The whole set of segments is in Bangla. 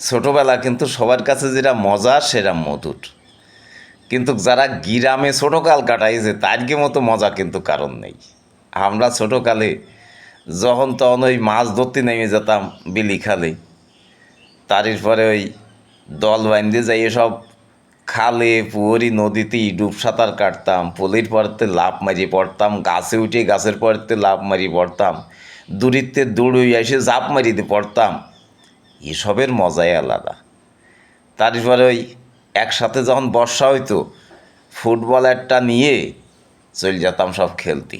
ছোটোবেলা কিন্তু সবার কাছে যেটা মজা সেটা মধুর। কিন্তু যারা গ্রামে ছোটোকাল কাটাইছে তারকে মতো মজা কিন্তু কারণ নেই। আমরা ছোটোকালে যখন তখন ওই মাছ ধরতে নেমে যেতাম বিলি খালে। তারই পরে ওই দল বাইন্দে যাই সব খালে পুকুরি নদীতে ডুব সাঁতার কাটতাম, পুলির পরতে লাভ মারি পড়তাম, গাছে উঠে গাছের পরতে লাভ মারি পড়তাম দূরিতে দৌড়ে এসে জাপ মারিতে পড়তাম। এসবের মজাই আলাদা। তারপরে ওই একসাথে যখন বর্ষা হইতো ফুটবল একটা নিয়ে চলে যেতাম সব খেলতে।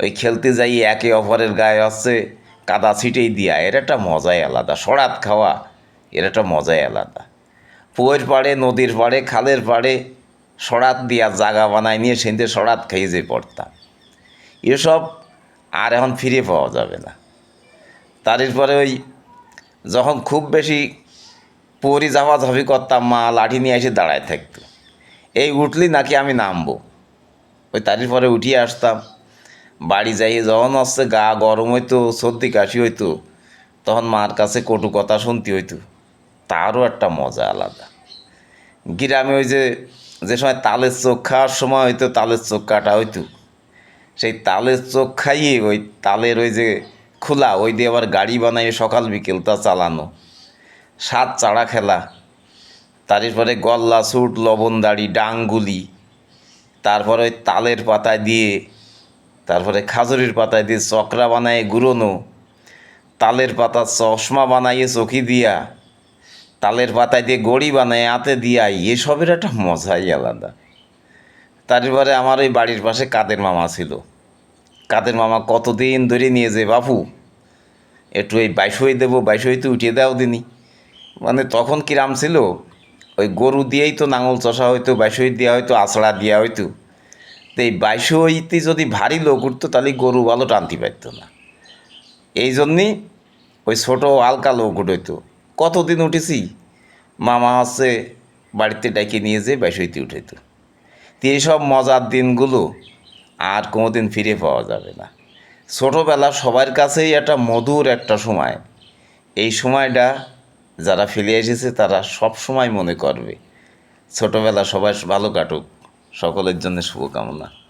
ওই খেলতে যাই একে অপরের গায়ে হচ্ছে, কাদা ছিটেই দিয়া। এর একটা মজাই আলাদা। সরাত খাওয়া, এর একটা মজাই আলাদা। পুয়ের পাড়ে, নদীর পাড়ে, খালের পাড়ে সরাত দিয়া জাগা বানায় নিয়ে সেনতে সরাত খেয়ে যে পড়তাম। এসব আর এখন ফিরে পাওয়া যাবে না। তারপরে ওই যখন খুব বেশি পরি ঝাপাঝাপি করতাম, মা লাঠি নিয়ে এসে দাঁড়ায় থাকতো। এই উঠলি নাকি আমি নামবো? ওই তারির পরে উঠিয়ে আসতাম। বাড়ি যাই যখন হচ্ছে গা গরম হইতো, সর্দি কাশি হইতো, তখন মার কাছে কটু কথা শুনতে হইতো। তারও একটা মজা আলাদা। গ্রামে ওই যে যে সময় তালের চোখ খাওয়ার সময় হয়তো তালের চোখ কাটা হইতো। সেই তালের চোখ খাইয়ে ওই তালের ওই যে খোলা, ওই দিয়ে আবার গাড়ি বানাইয়ে সকাল, বিকেল তা চালানো। সাত চাড়া খেলা। তারপরে গল্লা, সুট লবণদাড়ি ডাংগুলি তারপরে ওই তালের পাতায় দিয়ে, তারপরে খাজুরির পাতায় দিয়ে চকরা বানায় গুঁড়োনো। তালের পাতা চশমা বানাইয়ে চকি দিয়া, তালের পাতায় দিয়ে গড়ি বানায় আতে দিয়া এসবের একটা মজাই আলাদা। তারপরে আমার ওই বাড়ির পাশে কাদের মামা ছিল। কাদের মামা কতদিন ধরে নিয়ে যে বাপু? একটু এই বাইশই দেবো বাইশইতে উঠিয়ে দাও দিনি। মানে তখন কিরাম ছিল? ওই গরু দিয়েই তো নাঙল চষা হইতো, বাইশই দেওয়া হইতো আছড়া দেওয়া হইতো। তো এই বাইশইতে যদি ভারী লোক উঠতো, তাহলে গরু ভালো টানতে পারতো না। এই জন্যই ওই ছোটো হালকা লোক উঠইতো কতদিন উঠেছি? মামা হচ্ছে বাড়িতে ডাকে নিয়ে যেয়ে বাইশইতে উঠাইতো। তো এইসব মজার দিনগুলো আর কোনোদিন ফিরে পাওয়া যাবে না। ছোটোবেলা সবার কাছেই একটা মধুর একটা সময়। এই সময়টা যারা ফিরে এসেছে, তারা সব সময় মনে করবে, ছোটোবেলা সবাই ভালো কাটুক, সকলের জন্য শুভকামনা।